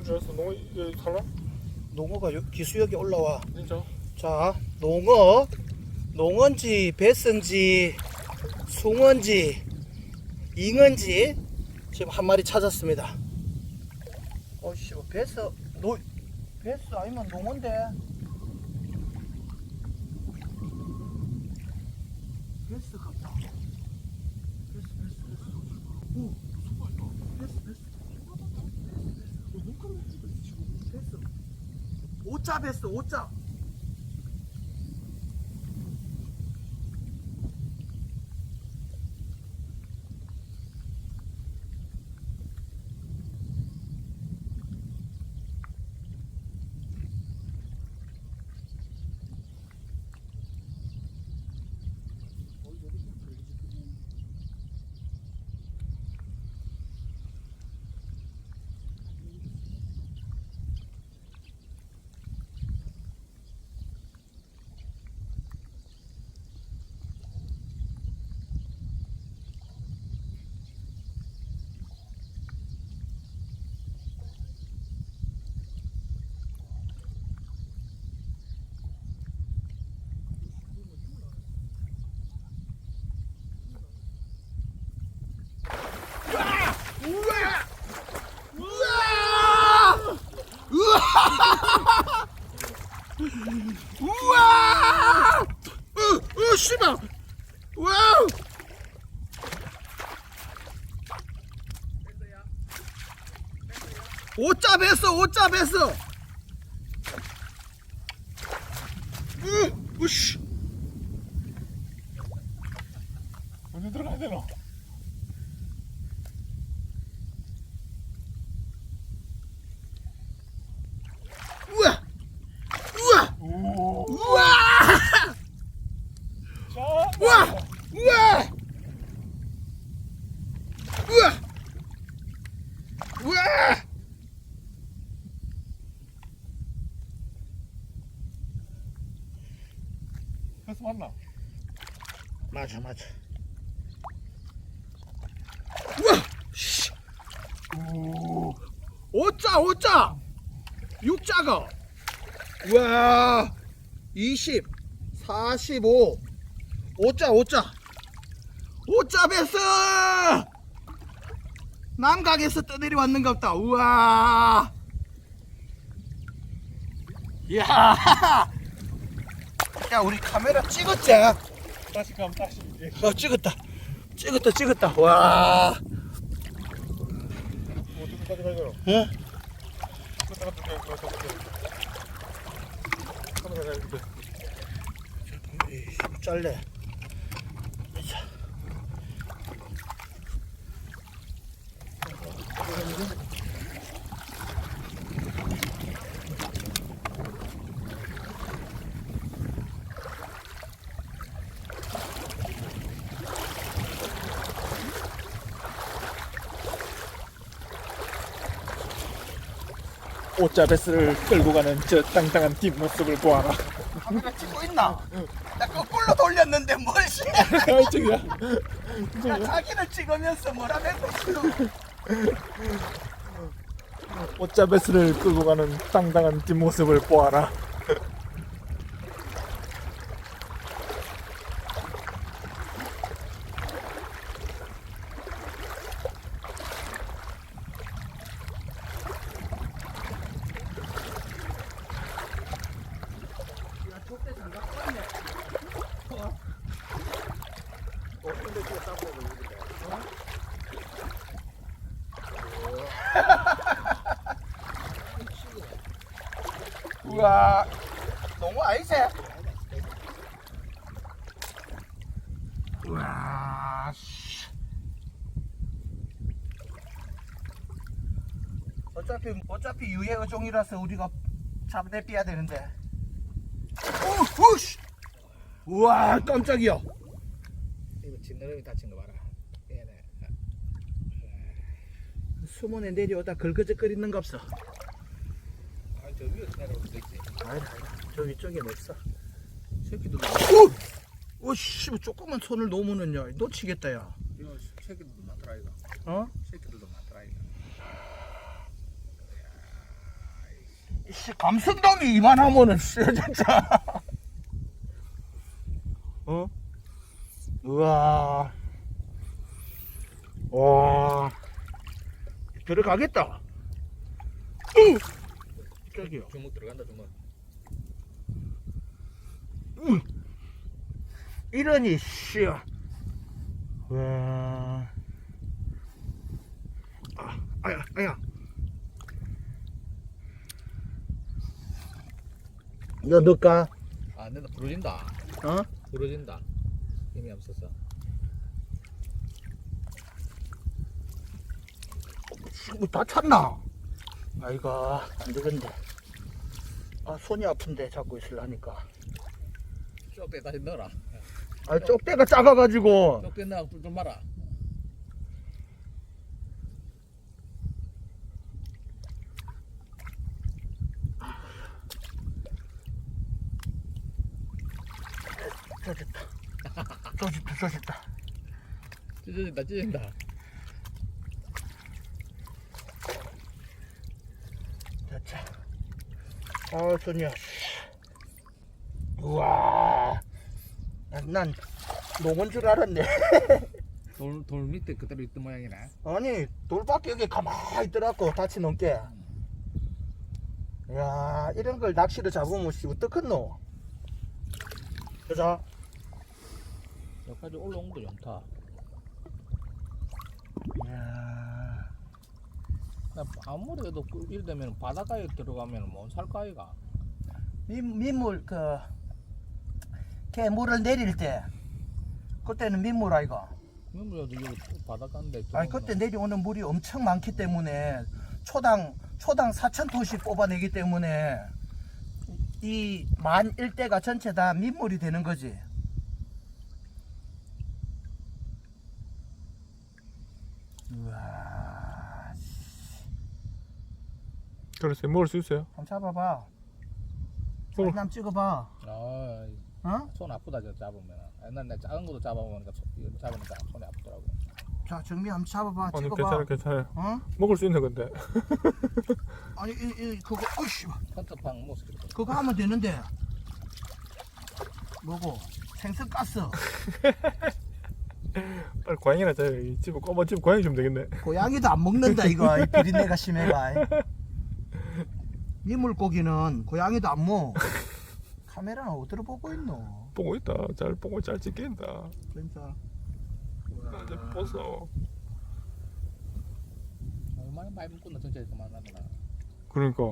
농어 줄였어. 농어 이거 살라? 농어가 요- 기수역에 올라와. 진짜? 자, 농어, 농어인지, 배스인지, 숭어인지, 잉어인지 지금 한 마리 찾았습니다. 어씨, 배스, 노, 배스 아니면 농어인데. 배스 같다. 배스, 배스, 배스. 오, 배스, 배스. 배스. 오자 배스, 오자. 우와! 으, 으, 씨발! 와우! 오자 뱄어, 오자 뱄어! 으, 으씨! 언제 들어가야 되나? 우와! 우와! 오. 우와! 자. 우와! 우와! 우와! 우와! 패스 맞나? 맞아, 맞아. 우와! 씨! 오. 오자, 오자! 육자가! 우와! 20, 45, 오자, 오자! 오자 베스! 남각에서 떠내려 왔는갑다. 우와! 이야! 야, 우리 카메라 찍었지? 다시 가면 다시. 예. 어, 찍었다. 찍었다, 찍었다. 와! 어? 돼. 에이, 잘래. 오자 베스를 끌고 가는 저 땅땅한 뒷모습을 보아라. 카메라 찍고 있나? 나 거꾸로 돌렸는데 뭘 씨. 아, 저기야. 야, 자기를 찍으면서 뭐라 해도 오자 베스를 끌고 가는 땅땅한 뒷모습을 보아라. 우와. 너무 아이세. 우와. 씨. 어차피 어차피 유해의 종이라서 우리가 잡내 빼야 되는데. 오. 우와, 깜짝이야. 이거 지느러미 다친 거 봐라. 얘네. 수문에 내려오다 걸거적거리는 거 없어. 아, 저 위에 있지. 아니다, 아니다. 저 위쪽에 냈어. 새끼들도, 오! 오, 씨, 조금만 손을 놓으면은요, 놓치겠다, 야. 이거 새끼들도 많더라, 이거. 어? 새끼들도 많더라, 이거. 씨, 감성돔이 이만하면은 씨, 진짜. 어? 우와. 와. 들어가겠다. 으! 저기요. 주먹 들어간다 주먹. 이러니 씨. 와. 아, 아야, 아야. 이거 넣을까? 아 내가 부러진다. 어? 부러진다. 힘이 없어서. 친구 다 찼나? 아이가 안 되겠네. 아 손이 아픈데 잡고 있으려니까. 쪽대 다시 넣어라. 아 쪽대가 작아가지고. 쪽대 넣어 좀 마라. 쪄졌다. 쪄졌다, 쪄졌다. 찢어진다 찢어진다. 됐자. 아 손이야. 우와. 난, 난 농은 줄 알았네. 돌, 돌 밑에 그대로 있던 모양이네. 아니 돌밖에 여기 가만히 있더라고 다치 넘게. 야 이런 걸 낚시를 잡으면 씨 어떡했노? 그죠? 여기까지 올라온 거 좋다. 야나 아무리 해도 그 이래 되면 바닷가에 들어가면 못 살 까 이가. 민, 민물 그 개물을 내릴 때 그때는 민물 아이가. 민물에도 여기 바닷가인데. 아니 그때 내려오는 물이 엄청 많기 때문에 초당 초당 4천 톤씩 뽑아내기 때문에 이 만 일대가 전체 다 민물이 되는 거지. 우와, 그래서 먹을 수 있어요. 한번 잡아봐. 어. 한번 찍어봐. 아, 어? 손 아프다 저 잡으면. 옛날 내 작은 것도 잡아보니까 손- 이거 잡으니까 손이 아프더라고. 자 정미 한번 잡아봐. 아니 찍어봐. 괜찮아 괜찮아요. 어? 먹을 수 있는 건데. 아니 이, 이 그거 어이씨 헌터팡 모습. 그거 하면 되는데 뭐고 생선 가스 빨리 고양이나 자요. 이 집에 꼬마 집 고양이 좀 되겠네. 고양이도 안 먹는다 이거 이 비린내가 심해가 민물고기는 고양이도 안 먹어 카메라는 어디로 보고 있노 보고 있다. 잘 보고 잘 찍힌다. 진짜 이제 벗어. 얼마나 많이 먹고 나 전체 그만하구나. 그러니까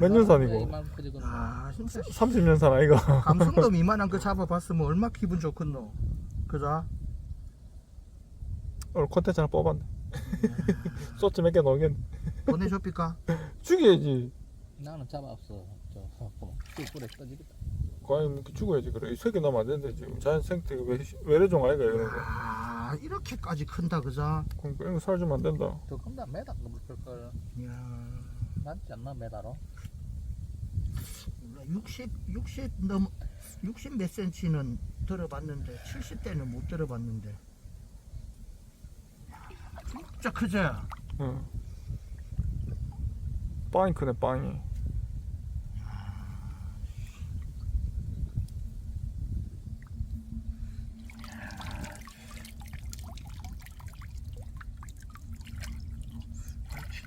몇 년 산이고? 이만. 아 진짜 30년 산 아이가. 감성돔 이만한 거 잡아봤으면 얼마 기분 좋겠노 그죠? 오늘 콘텐츠 하나 뽑았네. 소치 몇개 넣겠네. 보내줘삐까? 죽여야지. 나는 잡아 없어. 저 뭐, 뿔에 떠지겠다. 고양이 먹기 죽어야지 그래. 세개 넣으면 안 되는데 지금 자연 생태 외, 외래종 아이가 이런 거. 아 이렇게까지 큰다 그죠? 그럼 이런 거 살주면 안 된다. 더 큰다 메다 그럴 걸. 이야 맞지 않나 메다로? 60, 60 넘, 60 몇 센치는 들어봤는데 70대는 못 들어봤는데 진짜 크지? 응. 빵이 크네 빵이.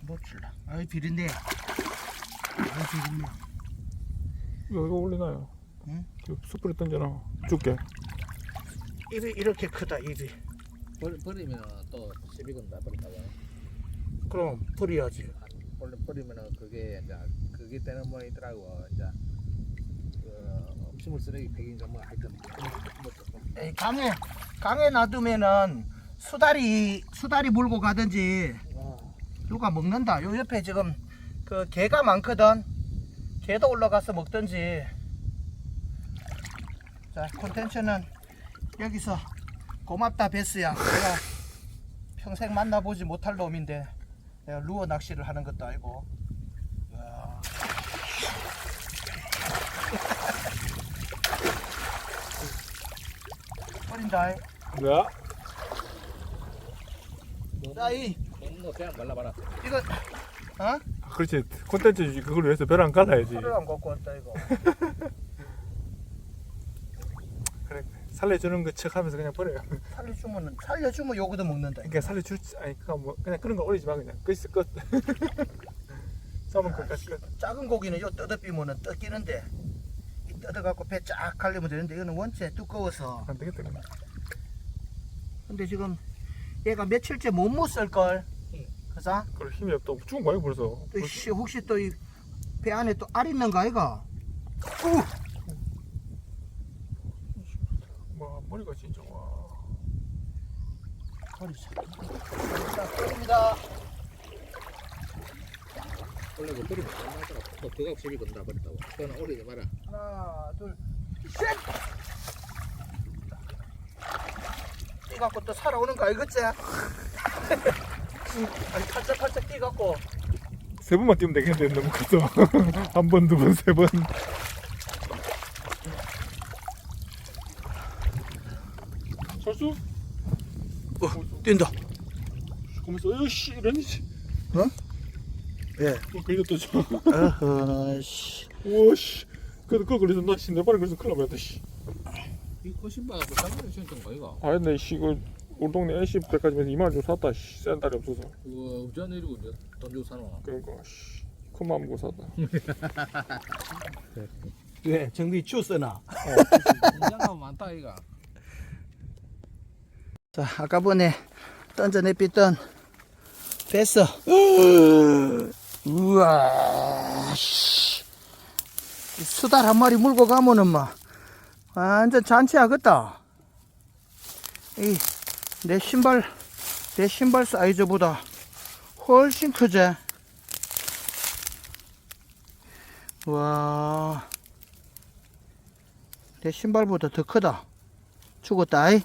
못 줄라 아이 비린내 아이 비린내 이거 올리나요? 응? 저 숯불에 던져놔. 줄게. 입이 이렇게 크다 입이 버, 버리면 또 시비 건다 버린다고. 그럼 버려야지 원래 버리면은 그게 이제 그게 되는 모양이더라고. 이제 그 음식물 쓰레기 폐기인가 뭐 하여튼 뭐 조금 에이, 강에 강에 놔두면은 수다리 수다리 물고 가든지 누가 먹는다. 요 옆에 지금 그 개가 많거든. 개도 올라가서 먹든지. 자 콘텐츠는 여기서 고맙다 베스야. 내가 평생 만나보지 못할 놈인데 내가 루어 낚시를 하는 것도 아니고. 버린다 뭐야? 자이 먹는 거 그냥 발라봐라 이거 어? 그렇지 콘텐츠 그걸 위해서 갈라야지 하루 안 갖고 왔다 이거. 그래 살려주는 거 척하면서 그냥 버려요. 살려주면은 살려주면 요거도 먹는다. 그러니까 살려줄지 아니 그뭐 그냥 그런 거 올리지 마 그냥. 끝이 끝 싸움은 끝까지 끝 작은 고기는 요 뜯어 비면은 뜯기는데 이 뜯어 갖고 배 쫙 갈리면 되는데 이거는 원체 두꺼워서. 안 되겠다 그냥. 근데 지금 얘가 며칠째 못 못쓸 걸? 그자 그럴 힘이 없다. 죽은 거야 벌써. 또 씨, 혹시 또 이 배 안에 또 알 있는 거 아이가? 와 머리가 진짜 와 머리 자 끓입니다 원래 그 버리면 안 나더라. 또 그거 집이 건다 버렸다고. 그거는 오리지 마라. 하나 둘 셋 뛰갖고 또 살아오는 거 알겠지? 아니 팔짝팔짝 뛰갖고 세 번만 뛰면 되겠는데 너무 커서 한 번 두 번 세 번 철수 뛴다. 거기서 어씨 이런 씨 예. 어, 걸렸다 저 어허 씨. 오씨. 그래도 그거 걸려서 나 씨, 내 발에 걸려서 큰일 나겠다 씨. 이 거신바 그 쌍문에 신었던 거 이거. 아 근데 씨 이거 우리 동네 NC 백화점에서 2만 원 주고 샀다 씨센 딸이 없어서. 우와 우자 내리고 이제 돈 주고 사노. 그러니까 씨. 큰맘 먹고 샀다. 왜 정비 주스나? 인장하면 많다 이가. 자 아까 번에 던져내삐던 뺐어. 우와 씨. 수달 한 마리 물고 가면은 막 완전 잔치하겠다. 이 내 신발 내 신발 사이즈보다 훨씬 크지? 와. 내 신발보다 더 크다. 죽었다 이